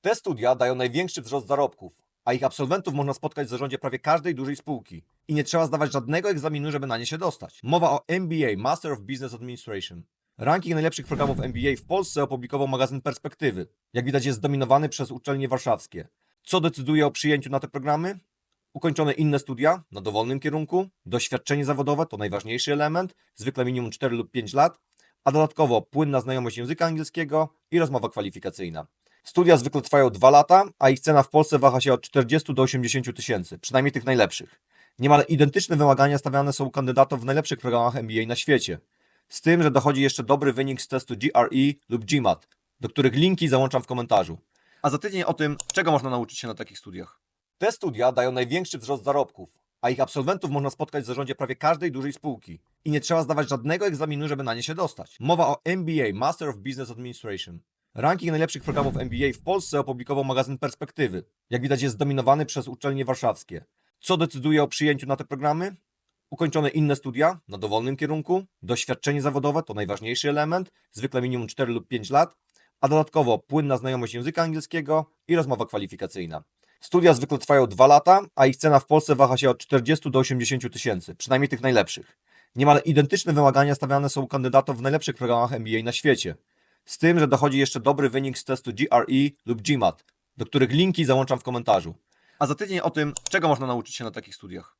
Te studia dają największy wzrost zarobków, a ich absolwentów można spotkać w zarządzie prawie każdej dużej spółki. I nie trzeba zdawać żadnego egzaminu, żeby na nie się dostać. Mowa o MBA, Master of Business Administration. Ranking najlepszych programów MBA w Polsce opublikował magazyn Perspektywy. Jak widać jest zdominowany przez uczelnie warszawskie. Co decyduje o przyjęciu na te programy? Ukończone inne studia na dowolnym kierunku, doświadczenie zawodowe to najważniejszy element, zwykle minimum 4 lub 5 lat, a dodatkowo płynna znajomość języka angielskiego i rozmowa kwalifikacyjna. Studia zwykle trwają 2 lata, a ich cena w Polsce waha się od 40 do 80 tysięcy, przynajmniej tych najlepszych. Niemal identyczne wymagania stawiane są u kandydatów w najlepszych programach MBA na świecie. Z tym, że dochodzi jeszcze dobry wynik z testu GRE lub GMAT, do których linki załączam w komentarzu. A za tydzień o tym, czego można nauczyć się na takich studiach. Te studia dają największy wzrost zarobków, a ich absolwentów można spotkać w zarządzie prawie każdej dużej spółki. I nie trzeba zdawać żadnego egzaminu, żeby na nie się dostać. Mowa o MBA, Master of Business Administration. Ranking najlepszych programów MBA w Polsce opublikował magazyn Perspektywy. Jak widać jest zdominowany przez uczelnie warszawskie. Co decyduje o przyjęciu na te programy? Ukończone inne studia na dowolnym kierunku, doświadczenie zawodowe to najważniejszy element, zwykle minimum 4 lub 5 lat, a dodatkowo płynna znajomość języka angielskiego i rozmowa kwalifikacyjna. Studia zwykle trwają 2 lata, a ich cena w Polsce waha się od 40 do 80 tysięcy, przynajmniej tych najlepszych. Niemal identyczne wymagania stawiane są u kandydatów w najlepszych programach MBA na świecie. Z tym, że dochodzi jeszcze dobry wynik z testu GRE lub GMAT, do których linki załączam w komentarzu. A za tydzień o tym, czego można nauczyć się na takich studiach.